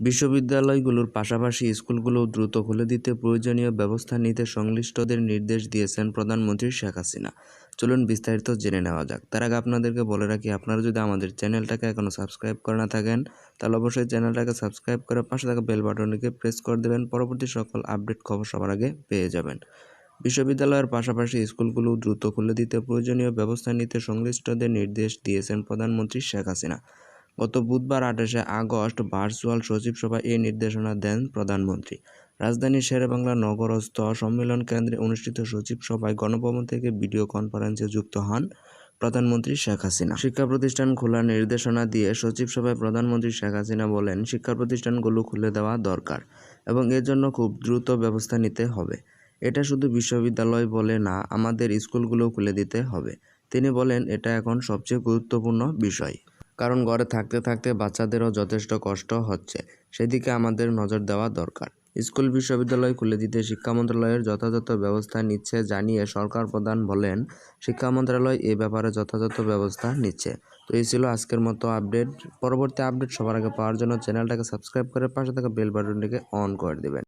বিশ্ববিদ্যালয়গুলোর পাশাপাশি স্কুলগুলোও দ্রুত খুলে দিতে প্রয়োজনীয় ব্যবস্থা নিতে সংশ্লিষ্টদের নির্দেশ দিয়েছেন প্রধানমন্ত্রী শেখ হাসিনা। চলুন বিস্তারিত জেনে নেওয়া যাক। তার আগে আপনাদেরকে বলে রাখি, আপনারা যদি আমাদের চ্যানেলটাকে এখনও সাবস্ক্রাইব করে না থাকেন, তাহলে অবশ্যই চ্যানেলটাকে সাবস্ক্রাইব করে পাশে থাকা বেল বাটনটিকে প্রেস করে দেবেন। পরবর্তী সকল আপডেট খবর সবার আগে পেয়ে যাবেন। বিশ্ববিদ্যালয়ের পাশাপাশি স্কুলগুলো দ্রুত খুলে দিতে প্রয়োজনীয় ব্যবস্থা নিতে সংশ্লিষ্টদের নির্দেশ দিয়েছেন প্রধানমন্ত্রী শেখ হাসিনা। গত বুধবার আঠাশে আগস্ট ভার্চুয়াল সচিব সভায় এই নির্দেশনা দেন প্রধানমন্ত্রী। রাজধানীর শেরেবাংলা নগরস্থ সম্মেলন কেন্দ্রে অনুষ্ঠিত সচিব সভায় গণভবন থেকে ভিডিও কনফারেন্সে যুক্ত হন প্রধানমন্ত্রী শেখ হাসিনা। শিক্ষা প্রতিষ্ঠান খোলার নির্দেশনা দিয়ে সচিব সভায় প্রধানমন্ত্রী শেখ হাসিনা বলেন, শিক্ষা প্রতিষ্ঠানগুলো খুলে দেওয়া দরকার এবং এর জন্য খুব দ্রুত ব্যবস্থা নিতে হবে। এটা শুধু বিশ্ববিদ্যালয় বলে না, আমাদের স্কুলগুলোও খুলে দিতে হবে। তিনি বলেন, এটা এখন সবচেয়ে গুরুত্বপূর্ণ বিষয়। কারণ ঘরে থাকতে থাকতে বাচ্চাদেরও যথেষ্ট কষ্ট হচ্ছে। সেদিকে আমাদের নজর দেওয়া দরকার। স্কুল বিশ্ববিদ্যালয় খুলে দিতে শিক্ষা মন্ত্রণালয়ের যথাযথ ব্যবস্থা নিচ্ছে জানিয়ে সরকার প্রধান বলেন, শিক্ষা মন্ত্রণালয় এ ব্যাপারে যথাযথ ব্যবস্থা নিচ্ছে। তো এই ছিল আজকের মতো আপডেট। পরবর্তী আপডেট সবার আগে পাওয়ার জন্য চ্যানেলটাকে সাবস্ক্রাইব করে পাশে থাকা বেল বাটনটিকে অন করে দেবেন।